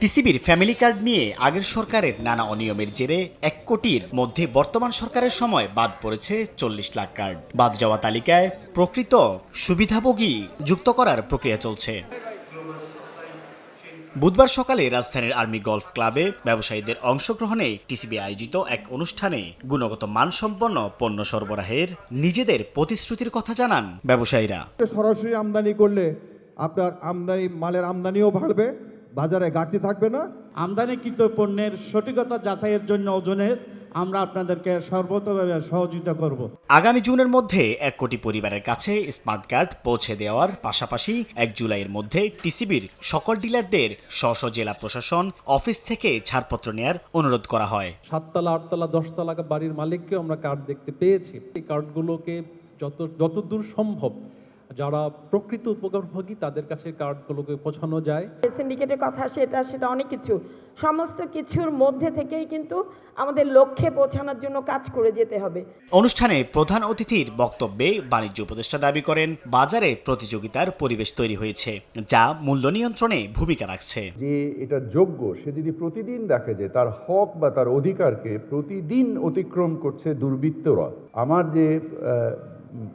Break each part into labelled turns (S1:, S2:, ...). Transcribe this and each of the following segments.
S1: টিসিবির family card নিয়ে আগের সরকারের নানা অনিয়মের জেরে এক কোটির মধ্যে বর্তমান সরকারের সময় বাদ পড়েছে চল্লিশ লাখ কার্ড। বাদ যাওয়া তালিকায় প্রকৃত সুবিধাভোগী যুক্ত করার প্রক্রিয়া চলছে। বুধবার সকালে রাজধানীর আর্মি গলফ ক্লাবে ব্যবসায়ীদের অংশগ্রহণে টিসিবি আয়োজিত এক অনুষ্ঠানে গুণগত মানসম্পন্ন পণ্য সরবরাহের নিজেদের প্রতিশ্রুতির কথা জানান ব্যবসায়ীরা।
S2: সরাসরি আমদানি করলে আপনার আমদানি, মালের আমদানিও বাড়বে বাজারে ঘাটতি থাকবে না?
S3: আমদানিকৃত পণ্যের সঠিকতা যাচাইয়ের জন্য ওজনের আমরা আপনাদেরকে সর্বতভাবে সহযোগিতা করব।
S1: আগামী জুনের মধ্যে এক কোটি পরিবারের কাছে স্মার্ট কার্ড পৌঁছে দেওয়ার পাশাপাশি এক জুলাইয়ের মধ্যে টিসিবির সকল ডিলারদের স্ব জেলা প্রশাসন অফিস থেকে ছাড়পত্র নেয়ার অনুরোধ করা হয়।
S4: সাততলা আটতলা দশতলা বাড়ির মালিককেও আমরা কার্ড দেখতে পেয়েছি। এই কার্ডগুলোকে যত যতদূর সম্ভব যারা প্রকৃত উপকারভোগী তাদের কাছে কার্ডগুলোকে পৌঁছানো যায়।
S5: সিন্ডিকেটের কথা সেটা সেটা অনেক কিছু। সমস্ত কিছুর মধ্যে থেকেই কিন্তু আমাদের লক্ষ্যে পৌঁছানোর জন্য কাজ করে যেতে হবে।
S1: অনুষ্ঠানে প্রধান অতিথির বক্তব্যে বাণিজ্য উপদেষ্টা দাবি করেন বাজারে প্রতিযোগিতার পরিবেশ তৈরি হয়েছে যা মূল্য নিয়ন্ত্রণে ভূমিকা রাখছে।
S6: যে এটা যোগ্য সে যদি প্রতিদিন দেখে যে তার হক বা তার অধিকারকে প্রতিদিন অতিক্রম করছে দুর্বৃত্তরা আমার যে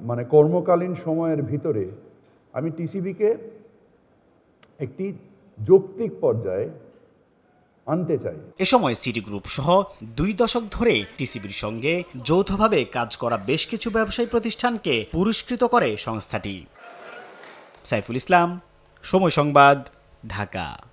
S6: মানে কর্মকালীন সময়ের ভিতরে আমি টিসিবিকে একটি যৌক্তিক পর্যায়ে আনতে চাই।
S1: এ সময় সিটি গ্রুপ সহ দুই দশক ধরে টিসিবির সঙ্গে যৌথভাবে কাজ করা বেশ কিছু ব্যবসায়ী প্রতিষ্ঠানকে পুরস্কৃত করে সংস্থাটি। সাইফুল ইসলাম, সময় সংবাদ, ঢাকা।